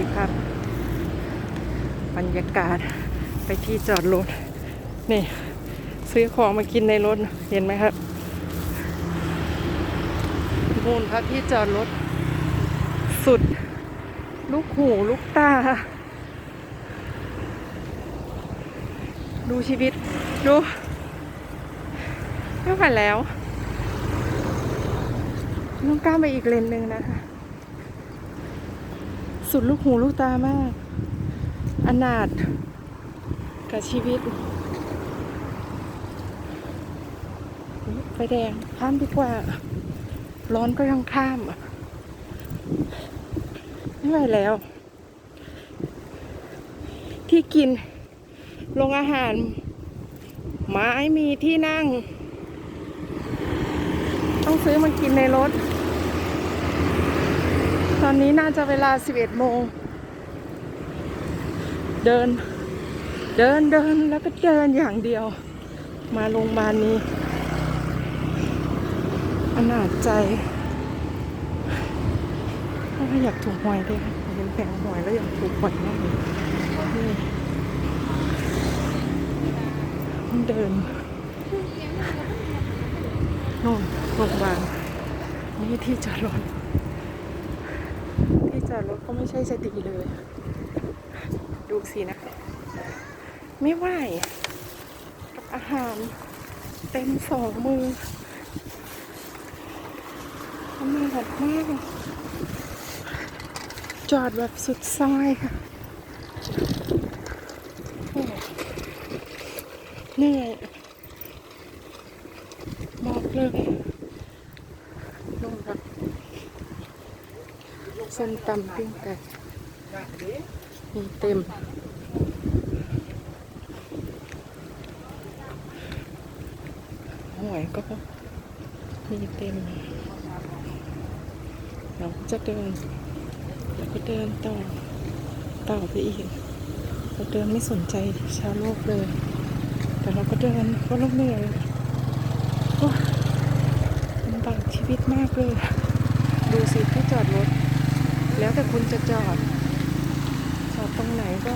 ดีครับ บรรยากาศไปที่จอดรถ นี่ ซื้อของมากินในรถ เห็นไหมครับมูลครับที่จอดรถ สุด ลูกหูลูกตา ดูชีวิต ดูไม่ไหวแล้วต้องก้ามไปอีกเลนหนึ่งนะคะ สุดลูกหูลูกตามาก อนาถกับชีวิต ไฟแดงข้ามดีกว่า ร้อนก็ยังข้ามไม่ไหวแล้ว ที่กินโรงอาหาร ไม้มีที่นั่ง ต้องซื้อมากินในรถ ตอนนี้น่าจะเวลา 11 โมง เดิน เดินเดินแล้วก็เดินอย่างเดียว มาโรงพยาบาลนี้อนาจใจถ้าอยากถูกหวยเลยค่ะเห็นแผงหวยแล้วอยากถูกหวยมากเลยเดินโน่นโรงพยาบาลนี่ที่จอดรถ จอดรถก็ไม่ใช่จะดีเลย ดูสินะ ไม่ไหวกับอาหารเต็มสองมือทำไมแบบมากจอดแบบสุดซอยค่ะเหนื่อยบอกเลยนู่นครับ ส้มตำปิ้งไก่มีเต็ม หวยก็มีเต็ม เราก็จะเดินแล้วก็เดินต่อต่อไปอีก เราเดินไม่สนใจชาวโลกเลย แต่เราก็เดินเพราะเราเหนื่อยโอ้ยลำบากชีวิตมากเลย ดูสิที่จอดรถ แล้วแต่คุณจะจอด จอดตรงไหนก็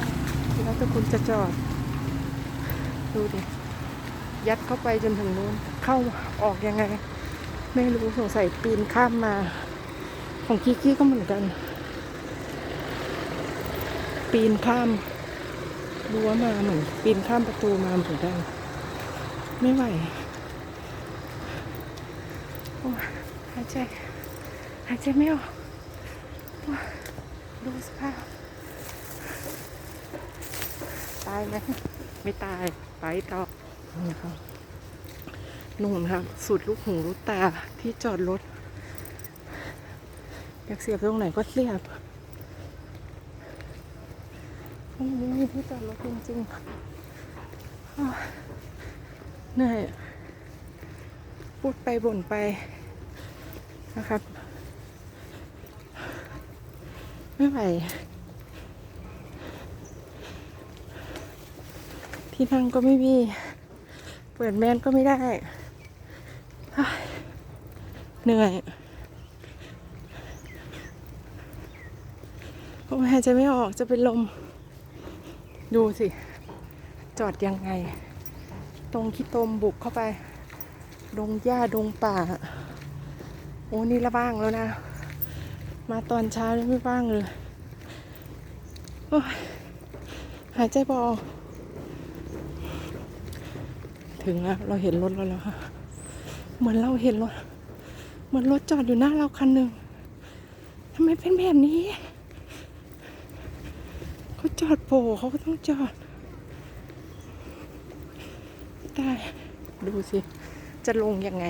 แล้วแต่คุณจะจอด ดูดิ ยัดเข้าไปจนถึงนู้น เข้าออกยังไง ไม่รู้สงสัยปีนข้ามมา ของกิกกี้ก็เหมือนกัน ปีนข้ามรั้วมาเหมือนปีนข้ามประตูมาเหมือนกันไม่ไหวโอ้หายใจหายใจไม่ออก ดูสภาพตายไหมไม่ตายไปต่อนี่ครับนู่นครับสุดลูกหูลูกตาที่จอดรถอยากเสียบตรงไหนก็เสียบโอ้ยมีที่จอดรถจริงๆเหนื่อยพูดไปบ่นไปนะครับ ไม่ไหว ที่นั่งก็ไม่มี เปิดแมนก็ไม่ได้ เหนื่อยโอ้ยหายใจไม่ออกจะเป็นลม ดูสิ จอดยังไง ตรงขี้ตมบุกเข้าไป ดงหญ้าดงป่า โอ้นี่ละบ้างแล้วนะ มาตอนเช้าไม่บ้างเลยหายใจบออก ถึงแล้วเราเห็นรถแล้วแล้วค่ะ เหมือนเราเห็นรถ เหมือนรถจอดอยู่หน้าเราคันหนึ่งทำไมเป็นแบบนี้ เขาจอดโผล่เขาก็ต้องจอดตายดูสิ จะลงยังไง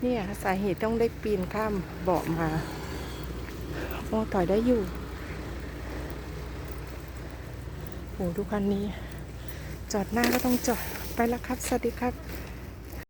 เนี่ยสาเหตุต้องได้ปีนข้ามเบาะมา โอ้ต่อยได้อยู่โอ้ดูคันนี้ จอดหน้าก็ต้องจอด ไปแล้วครับ สวัสดีครับ